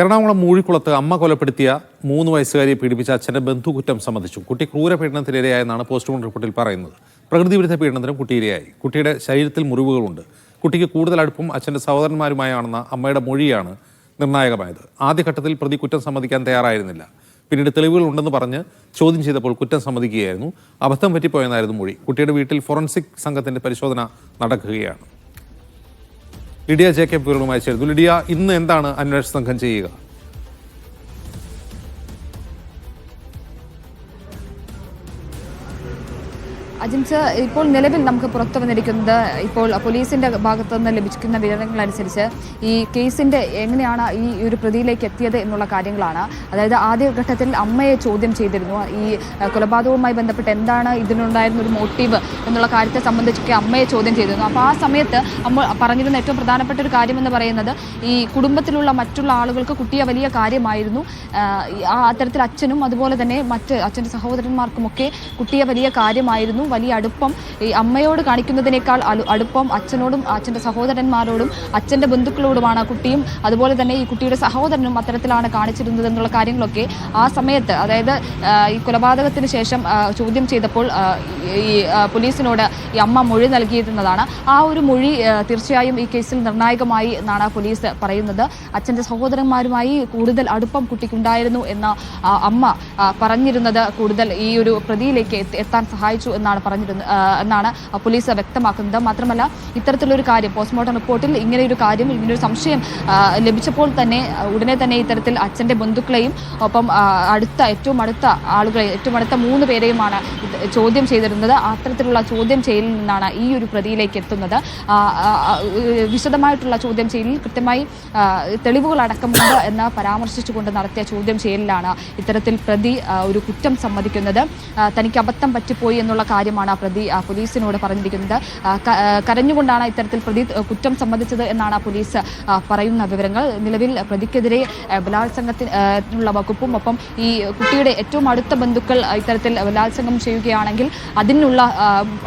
എറണാകുളം മൂഴിക്കുളത്ത് അമ്മ കൊലപ്പെടുത്തിയ മൂന്ന് വയസ്സുകാരിയെ പീഡിപ്പിച്ച അച്ഛന്റെ ബന്ധുകുറ്റം സംബന്ധിച്ചു. കുട്ടി ക്രൂരപീഡനത്തിനിരയായെന്നാണ് പോസ്റ്റ്മോർട്ടം റിപ്പോർട്ടിൽ പറയുന്നത്. പ്രകൃതി വിരുദ്ധ പീഡനത്തിനും കുട്ടി ഇരയായി കുട്ടിയുടെ ശരീരത്തിൽ മുറിവുകളുണ്ട്. കുട്ടിക്ക് കൂടുതൽ അടുപ്പം അച്ഛന്റെ സഹോദരന്മാരുമായാണെന്ന അമ്മയുടെ മൊഴിയാണ് നിർണായകമായത്. ആദ്യഘട്ടത്തിൽ പ്രതി കുറ്റം സമ്മതിക്കാൻ തയ്യാറായിരുന്നില്ല. പിന്നീട് തെളിവുകൾ ഉണ്ടെന്ന് പറഞ്ഞ് ചോദ്യം ചെയ്തപ്പോൾ കുറ്റം സമ്മതിക്കുകയായിരുന്നു. അബദ്ധം പറ്റിപ്പോയെന്നായിരുന്നു മൊഴി. കുട്ടിയുടെ വീട്ടിൽ ഫോറൻസിക് സംഘത്തിന്റെ പരിശോധന നടക്കുകയാണ്. ലിഡിയ ജേക്കബ് വിവരങ്ങളുമായി ചേർന്നു ലിഡിയ ഇന്ന് എന്താണ് അന്വേഷണ സംഘം ചെയ്യുക? അജിംസ് ഇപ്പോൾ നിലവിൽ നമുക്ക് പുറത്തു വന്നിരിക്കുന്നത് ഇപ്പോൾ പോലീസിന്റെ ഭാഗത്തു നിന്ന് ലഭിക്കുന്ന വിവരങ്ങൾ അനുസരിച്ച് ഈ കേസിന്റെ എങ്ങനെയാണ് ഈ ഒരു പ്രതിയിലേക്ക് എത്തിയത് എന്നുള്ള കാര്യങ്ങളാണ്. അതായത് ആദ്യഘട്ടത്തിൽ അമ്മയെ ചോദ്യം ചെയ്തിരുന്നു. ഈ കൊലപാതകവുമായി ബന്ധപ്പെട്ട് എന്താണ് ഇതിനുണ്ടായിരുന്ന ഒരു മോട്ടീവ് എന്നുള്ള കാര്യത്തെ സംബന്ധിച്ചൊക്കെ അമ്മയെ ചോദ്യം ചെയ്തിരുന്നു. അപ്പോൾ ആ സമയത്ത് അമ്മ പറഞ്ഞിരുന്ന ഏറ്റവും പ്രധാനപ്പെട്ട ഒരു കാര്യമെന്ന് പറയുന്നത് ഈ കുടുംബത്തിലുള്ള മറ്റുള്ള ആളുകൾക്ക് കുട്ടിയെ വലിയ കാര്യമായിരുന്നു. ആ അത്തരത്തിൽ അച്ഛനും അതുപോലെ തന്നെ മറ്റ് അച്ഛന്റെ സഹോദരന്മാർക്കുമൊക്കെ കുട്ടിയെ വലിയ കാര്യമായിരുന്നു. വലിയ അടുപ്പം ഈ അമ്മയോട് കാണിക്കുന്നതിനേക്കാൾ അടുപ്പം അച്ഛനോടും അച്ഛന്റെ സഹോദരന്മാരോടും അച്ഛന്റെ ബന്ധുക്കളോടുമാണ് കുട്ടിയും. അതുപോലെ തന്നെ ഈ കുട്ടിയുടെ സഹോദരനും അത്തരത്തിലാണ് കാണിച്ചിരുന്നത് എന്നുള്ള കാര്യങ്ങളൊക്കെ ആ സമയത്ത് അതായത് ഈ കൊലപാതകത്തിന് ശേഷം ചോദ്യം ചെയ്തപ്പോൾ ഈ പോലീസിനോട് ഈ അമ്മ മൊഴി നൽകിയിരുന്നതാണ്. ആ ഒരു മൊഴി തീർച്ചയായും ഈ കേസിൽ നിർണായകമായി എന്നാണ് പോലീസ് പറയുന്നത്. അച്ഛന്റെ സഹോദരന്മാരുമായി കൂടുതൽ അടുപ്പം കുട്ടിക്കുണ്ടായിരുന്നു എന്ന അമ്മ പറഞ്ഞിരുന്നത് കൂടുതൽ ഈ ഒരു പ്രതിയിലേക്ക് എത്താൻ സഹായിച്ചു എന്നാണ് പറഞ്ഞിരുന്നത് എന്നാണ് പോലീസ് വ്യക്തമാക്കുന്നത്. മാത്രമല്ല ഇത്തരത്തിലൊരു കാര്യം പോസ്റ്റ്മോർട്ടം റിപ്പോർട്ടിൽ ഇങ്ങനെ ഒരു കാര്യം ഇങ്ങനൊരു സംശയം ലഭിച്ചപ്പോൾ തന്നെ ഉടനെ തന്നെ ഇത്തരത്തിൽ അച്ഛന്റെ ബന്ധുക്കളെയും ഒപ്പം അടുത്ത ഏറ്റവും അടുത്ത ആളുകളെ ഏറ്റവും അടുത്ത മൂന്ന് പേരെയുമാണ് ചോദ്യം ചെയ്തിരുന്നത്. അത്തരത്തിലുള്ള ചോദ്യം ചെയ്യലിൽ നിന്നാണ് ഈ ഒരു പ്രതിയിലേക്ക് എത്തുന്നത്. വിശദമായിട്ടുള്ള ചോദ്യം ചെയ്യലിൽ കൃത്യമായി തെളിവുകൾ അടക്കമുണ്ട് എന്ന് പരാമർശിച്ചുകൊണ്ട് നടത്തിയ ചോദ്യം ചെയ്യലിലാണ് ഇത്തരത്തിൽ പ്രതി ഒരു കുറ്റം സമ്മതിക്കുന്നത്. തനിക്ക് അബദ്ധം പറ്റിപ്പോയി എന്നുള്ള കാര്യമാണ് പ്രതി പോലീസിനോട് പറഞ്ഞിരിക്കുന്നത്. കരഞ്ഞുകൊണ്ടാണ് ഇത്തരത്തിൽ പ്രതി കുറ്റം സമ്മതിച്ചത് എന്നാണ് പോലീസ് പറയുന്ന വിവരങ്ങൾ. നിലവിൽ പ്രതിക്കെതിരെ ബലാത്സംഗത്തിനുള്ള വകുപ്പും ഒപ്പം ഈ കുട്ടിയുടെ ഏറ്റവും അടുത്ത ബന്ധുക്കൾ ഇത്തരത്തിൽ ബലാത്സംഗം ചെയ്യുകയാണെങ്കിൽ അതിനുള്ള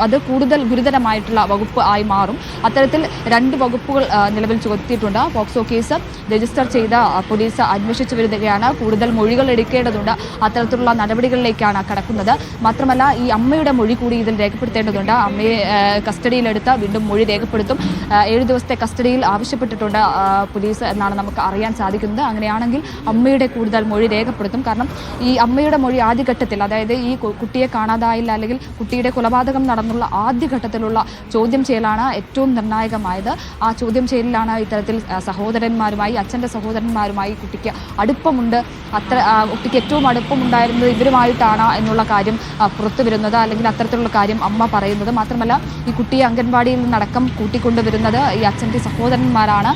അത് കൂടുതൽ ഗുരുതരമായിട്ടുള്ള വകുപ്പ് ആയി മാറും. അത്തരത്തിൽ രണ്ട് വകുപ്പുകൾ നിലവിൽ ചുമത്തിയിട്ടുണ്ട്. പോക്സോ കേസ് രജിസ്റ്റർ ചെയ്ത പോലീസ് അന്വേഷിച്ചു വരികയാണ്. കൂടുതൽ മൊഴികൾ എടുക്കേണ്ടതുണ്ട്. അത്തരത്തിലുള്ള നടപടികളിലേക്കാണ് കടക്കുന്നത്. മാത്രമല്ല ഈ അമ്മയുടെ മൊഴി കൂടി ഇതിൽ രേഖപ്പെടുത്തേണ്ടതുണ്ട്. അമ്മയെ കസ്റ്റഡിയിലെടുത്ത വീണ്ടും മൊഴി രേഖപ്പെടുത്തും. ഏഴു ദിവസത്തെ കസ്റ്റഡിയിൽ ആവശ്യപ്പെട്ടിട്ടുണ്ട് പോലീസ് എന്നാണ് നമുക്ക് അറിയാൻ സാധിക്കുന്നത്. അങ്ങനെയാണെങ്കിൽ അമ്മയുടെ കൂടുതൽ മൊഴി രേഖപ്പെടുത്തും. കാരണം ഈ അമ്മയുടെ മൊഴി ആദ്യഘട്ടത്തിൽ അതായത് ഈ കുട്ടിയെ കാണാതായില്ല അല്ലെങ്കിൽ കുട്ടിയുടെ കൊലപാതകം നടന്നുള്ള ആദ്യഘട്ടത്തിലുള്ള ചോദ്യം ചെയ്യലാണ് ഏറ്റവും നിർണായകമായത്. ആ ചോദ്യം ചെയ്യലിലാണ് ഇത്തരത്തിൽ സഹോദരന്മാരുമായി അച്ഛന്റെ സഹോദരന്മാരുമായി കുട്ടിക്ക് അടുപ്പമുണ്ട്. അത്ര കുട്ടിക്ക് ഏറ്റവും അടുപ്പമുണ്ടായിരുന്നത് ഇവരുമായിട്ടാണ് എന്നുള്ള കാര്യം പുറത്തു വരുന്നത് അല്ലെങ്കിൽ അത്തരത്തിലുള്ള കാര്യം അമ്മ പറയുന്നത് മാത്രമല്ല ഈ കുട്ടിയെ അംഗൻവാടിയിൽ നിന്നടക്കം കൂട്ടിക്കൊണ്ടുവരുന്നത് ഈ അച്ഛന്റെ സഹോദരന്മാരാണ്.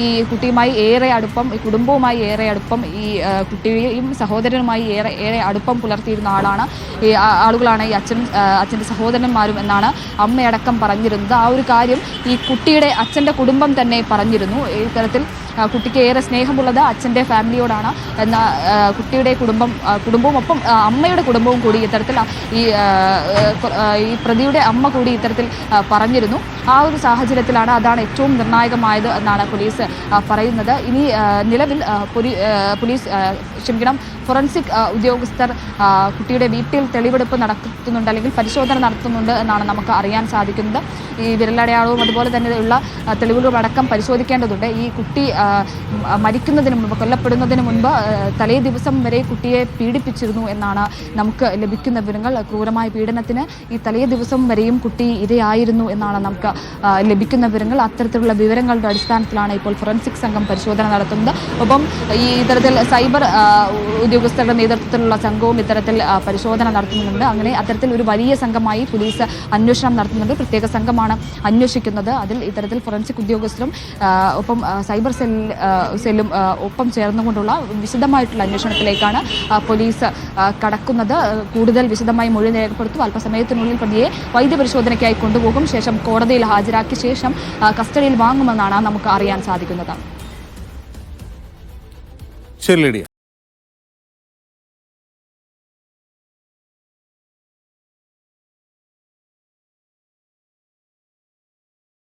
ഈ കുട്ടിയുമായി ഏറെ അടുപ്പം ഈ കുടുംബവുമായി ഏറെ അടുപ്പം ഈ കുട്ടിയെയും കുട്ടിയും സഹോദരനുമായി ഏറെ ഏറെ അടുപ്പം പുലർത്തിയിരുന്ന ആളാണ്. ഈ ആളുകളാണ് ഈ അച്ഛൻ അച്ഛന്റെ സഹോദരന്മാരും എന്നാണ് അമ്മയടക്കം പറഞ്ഞിരുന്നത്. ആ ഒരു കാര്യം ഈ കുട്ടിയുടെ അച്ഛന്റെ കുടുംബം തന്നെ പറഞ്ഞിരുന്നു. ഇത്തരത്തിൽ കുട്ടിക്ക് ഏറെ സ്നേഹമുള്ളത് അച്ഛന്റെ ഫാമിലിയോടാണ്. എന്ന കുട്ടിയുടെ കുടുംബം കുടുംബവും ഒപ്പം അമ്മയുടെ കുടുംബവും കൂടി ഇത്തരത്തിൽ ഈ ഈ പ്രതിയുടെ അമ്മ കൂടി ഇത്തരത്തിൽ പറഞ്ഞിരുന്നു. ആ ഒരു സാഹചര്യത്തിലാണ് അതാണ് ഏറ്റവും നിർണായകമായത് എന്നാണ് പോലീസ് പറയുന്നത്. ഇനി നിലവിൽ പോലീസ് ക്ഷമിക്കണം ഫൊറൻസിക് ഉദ്യോഗസ്ഥർ കുട്ടിയുടെ വീട്ടിൽ തെളിവെടുപ്പ് നടത്തുന്നുണ്ട് അല്ലെങ്കിൽ പരിശോധന നടത്തുന്നുണ്ട് എന്നാണ് നമുക്ക് അറിയാൻ സാധിക്കുന്നത്. ഈ വിരലടയാളവും അതുപോലെ തന്നെ ഉള്ള തെളിവുകളും അടക്കം പരിശോധിക്കേണ്ടതുണ്ട്. ഈ കുട്ടി മരിക്കുന്നതിന് മുമ്പ് കൊല്ലപ്പെടുന്നതിന് മുൻപ് തലേ ദിവസം വരെ കുട്ടിയെ പീഡിപ്പിച്ചിരുന്നു എന്നാണ് നമുക്ക് ലഭിക്കുന്ന വിവരങ്ങൾ. ക്രൂരമായ പീഡനത്തിന് ഈ തലേ ദിവസം വരെയും കുട്ടി ഇരയായിരുന്നു എന്നാണ് നമുക്ക് ലഭിക്കുന്ന വിവരങ്ങൾ. അത്തരത്തിലുള്ള വിവരങ്ങളുടെ അടിസ്ഥാനത്തിലാണ് ഇപ്പോൾ ഫോറൻസിക് സംഘം പരിശോധന നടത്തുന്നത്. ഒപ്പം ഈ ഇത്തരത്തിൽ സൈബർ ഉദ്യോഗസ്ഥരുടെ നേതൃത്വത്തിലുള്ള സംഘവും ഇത്തരത്തിൽ പരിശോധന നടത്തുന്നുണ്ട്. അങ്ങനെ അത്തരത്തിൽ ഒരു വലിയ സംഘമായി പോലീസ് അന്വേഷണം നടത്തുന്നുണ്ട്. പ്രത്യേക സംഘമാണ് അന്വേഷിക്കുന്നത്. അതിൽ ഇത്തരത്തിൽ ഫോറൻസിക് ഉദ്യോഗസ്ഥരും ഒപ്പം സൈബർ സെൽ സെല്ലും ഒപ്പം ചേർന്നുകൊണ്ടുള്ള വിശദമായിട്ടുള്ള അന്വേഷണത്തിലേക്കാണ് പോലീസ് കടക്കുന്നത്. കൂടുതൽ വിശദമായി മൊഴി രേഖപ്പെടുത്തും. അല്പസമയത്തിനുള്ളിൽ പ്രതിയെ വൈദ്യപരിശോധനയ്ക്കായി കൊണ്ടുപോകും. ശേഷം കോടതിയിൽ ഹാജരാക്കിയ ശേഷം കസ്റ്റഡിയിൽ വാങ്ങുമെന്നാണ് നമുക്ക് അറിയാൻ സാധിക്കുന്നത്. ശരി